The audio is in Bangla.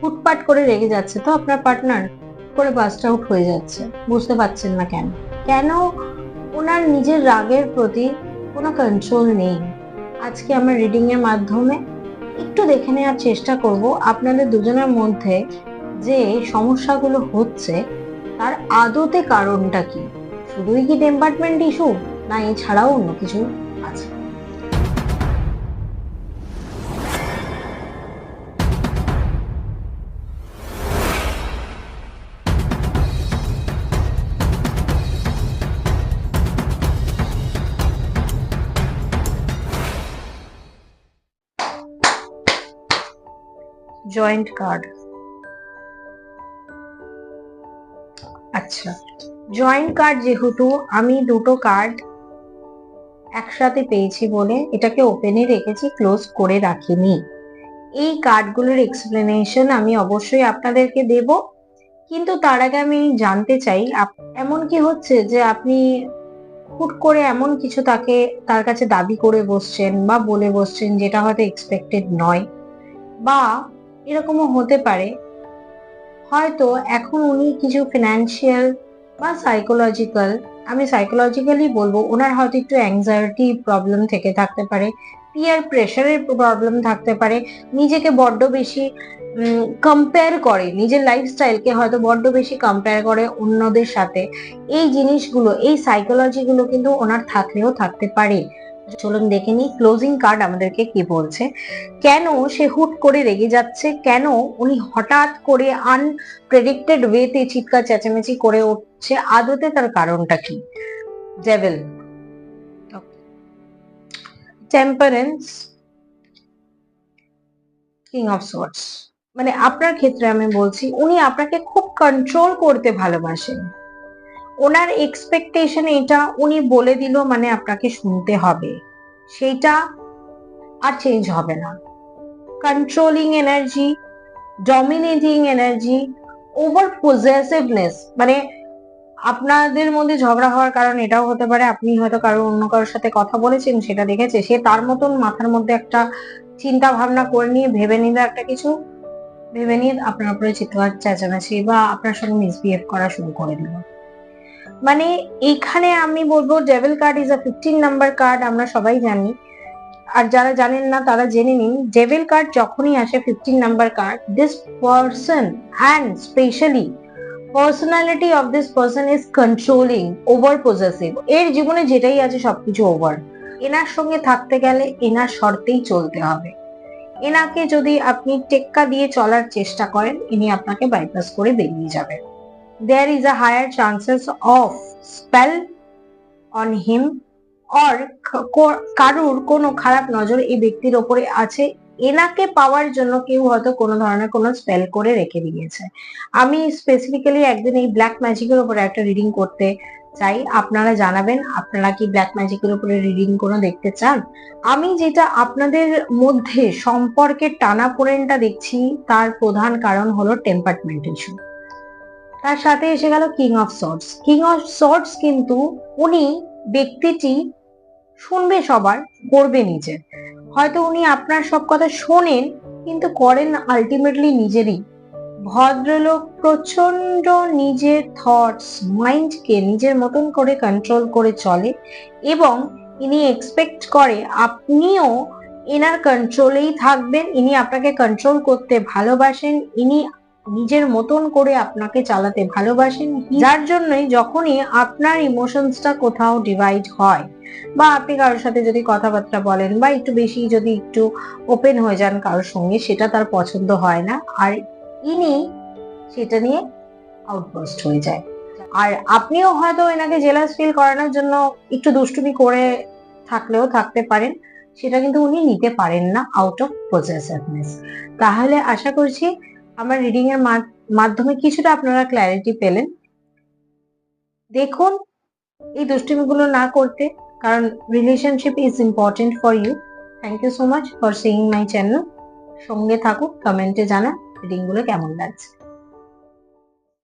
ফুটপাট করে রেগে যাচ্ছে তো আপনার পার্টনার, করে বাস্ট আউট হয়ে যাচ্ছে। বুঝতে পারছেন না কেন? কেন ওনার নিজের রাগের প্রতি কোনো কন্ট্রোল নেই? আজকে আমরা রিডিং এর মাধ্যমে একটু দেখে নেওয়ার চেষ্টা করব আপনাদের দুজনের মধ্যে যে সমস্যাগুলো হচ্ছে, তার আদতে কারণটা কি? শুধুই কি টেম্পারমেন্ট ইস্যু না, এছাড়াও অন্য কিছু আছে। জয়েন্ট কার্ড আচ্ছা জয়েন্ট কার্ড যেহেতু আমি দুটো কার্ড একসাথে পেয়েছি বলে এটাকে ওপেনে রেখেছি ক্লোজ করে রাখিনি। এই কার্ডগুলোর এক্সপ্লেনেশন আমি অবশ্যই আপনাদেরকে দেব। কিন্তু তার আগে আমি জানতে চাই এমন কি হচ্ছে যে আপনি হুট করে এমন কিছু তাকে, তার কাছে দাবি করে বসছেন বা বলে বসছেন যেটা হয়তো এক্সপেক্টেড নয়? বা এরকমও হতে পারে। হয়তো এখন উনি কিছু ফিনান্সিয়াল বা সাইকোলজিক্যাল আমি সাইকোলজিক্যালি বলব, ওনার হয়তো একটু অ্যাংজাইটি প্রবলেম থেকে থাকতে পারে পিয়ার প্রেশারের প্রবলেম থাকতে পারে, নিজেকে বড্ড বেশি কম্পেয়ার করে, নিজের লাইফস্টাইলকে হয়তো বড্ড বেশি কম্পেয়ার করে অন্যদের সাথে। এই জিনিসগুলো, এই সাইকোলজিগুলো কিন্তু ওনার থাকলেও থাকতে পারে। চলুন দেখে নিই ক্লোজিং কার্ড আমাদেরকে কি বলছে? কেন সে হুট করে রেগে যাচ্ছে? কেন উনি হঠাৎ করে আনপ্রেডিক্টেড ওয়েতে চিৎকার, চেঁচামেচি করে উঠছে? আদতে তার কারণটা কি? Devil temperance king of swords মানে আপনার ক্ষেত্রে আমি বলছি, উনি আপনাকে খুব কন্ট্রোল করতে ভালোবাসেন। ওনার এক্সপেকটেশন এটা উনি বলে দিল মানে আপনাকে শুনতে হবে। সেইটা আর চেঞ্জ হবে না। Controlling energy dominating energy over possessiveness মানে আপনাদের মধ্যে ঝগড়া হওয়ার কারণ এটাও হতে পারে। আপনি হয়তো কারও অন্য কারোর সাথে কথা বলেছেন, সেটা দেখেছে। সে তার মতন মাথার মধ্যে একটা চিন্তা ভাবনা করে নিয়ে ভেবে নিল একটা কিছু, ভেবে নিয়ে আপনার উপরে চিৎকার চেঁচামেচি বা আপনার সঙ্গে মিসবিহেভ করা শুরু করে দিল। মানে এখানে আমি বলব devil card is a fifteen number card আমরা সবাই জানি। আর যারা জানেন না, তারা জেনে নিন ডেভিল কার্ড যখনই আসে fifteen number card this person and specially personality of this person is controlling over possessive এর জীবনে যেটাই আছে সবকিছু ওভার এনার সঙ্গে থাকতে গেলে এনার শর্তেই চলতে হবে। এনাকে যদি আপনি টেক্কা দিয়ে চলার চেষ্টা করেন, ইনি আপনাকে বাইপাস করে বেরিয়ে যাবেন। There is a higher chances of spell on him or কারুর কোনো খারাপ নজর এই ব্যক্তির ওপরে আছে। এনাকে পাওয়ার জন্য কেউ হয়তো কোনো ধরনের কোনো স্পেল করে রেখে দিয়েছে। আমি স্পেসিফিক্যালি একদিন এই ব্ল্যাক ম্যাজিকের উপরে একটা রিডিং করতে চাই। আপনারা জানাবেন, আপনারা কি ব্ল্যাক ম্যাজিকের উপরে রিডিং কোনো দেখতে চান? আমি যেটা আপনাদের মধ্যে সম্পর্কের টানাপোড়েনটা দেখছি, তার প্রধান কারণ হলো টেম্পারমেন্ট ইস্যু তার সাথে এসে গেল king of sorts king of sorts কিন্তু উনি ব্যক্তিটি শুনবে সবার করবে নিজে। হয়তো উনি আপনার সব কথা শোনেন, কিন্তু করেন আলটিমেটলি নিজেরই। ভদ্রলোক প্রচণ্ড নিজের থটস মাইন্ডকে নিজের মতন করে কন্ট্রোল করে চলে এবং ইনি এক্সপেক্ট করে আপনিও এনার কন্ট্রোলেই থাকবেন, ইনি আপনাকে কন্ট্রোল করতে ভালোবাসেন, ইনি নিজের মতন করে আপনাকে চালাতে ভালোবাসেন যার জন্যই যখনই আপনার ইমোশনসটা কোথাও ডিভাইড হয়, বা আপনি কারোর সাথে যদি কথাবার্তা বলেন, বা একটু বেশি যদি একটু ওপেন হয়ে যান কারোর সঙ্গে, সেটা তার পছন্দ হয় না। আর ইনি সেটা নিয়ে আউটবাস্ট হয়ে যায়। আর আপনিও হয়তো এনাকে জেলাস ফিল করানোর জন্য একটু দুষ্টুমি করে থাকলেও থাকতে পারেন, সেটা কিন্তু উনি নিতে পারেন না আউট অফ পজেসিভনেস তাহলে আশা করছি আমার রিডিং এর মাধ্যমে কিছুটা আপনারা ক্ল্যারিটি পেলেন। দেখুন, এই দুষ্টুমিগুলো না করতে, কারণ relationship is important for you thank you so much for seeing my channel সঙ্গে থাকুক কমেন্টে জানা রিডিংগুলো কেমন লাগছে।